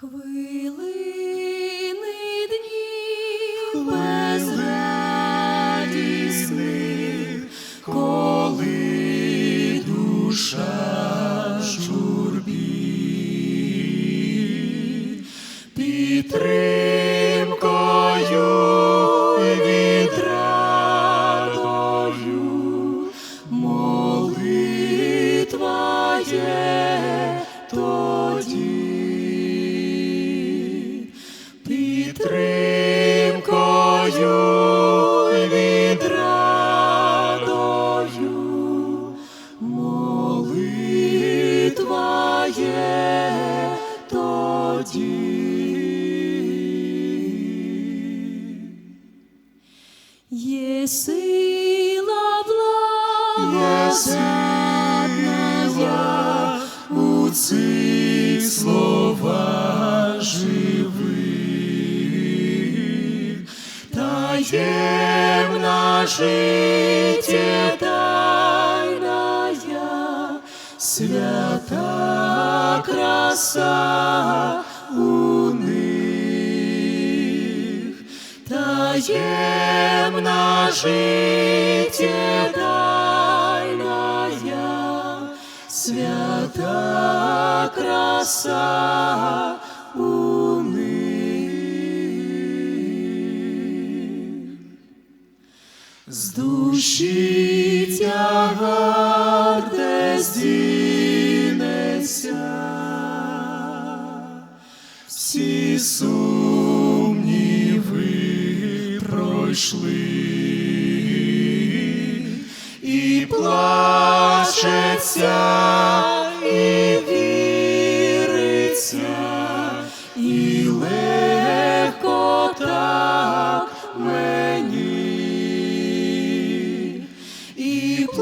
Хвилини днів безрадісних, коли душа в журбі, підтримкою тоді, підтримкою і відрадою молитва є тоді. Є сила благодатна у цих таємна життєдайная, свята краса у них, таємна життєдайная, свята краса у З душі тягар де всі сумніви пройшли, і плачеться,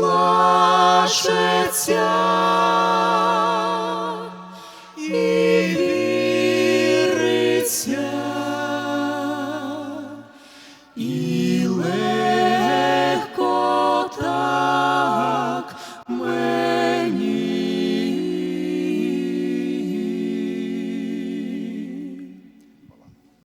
плашеться і віриться. І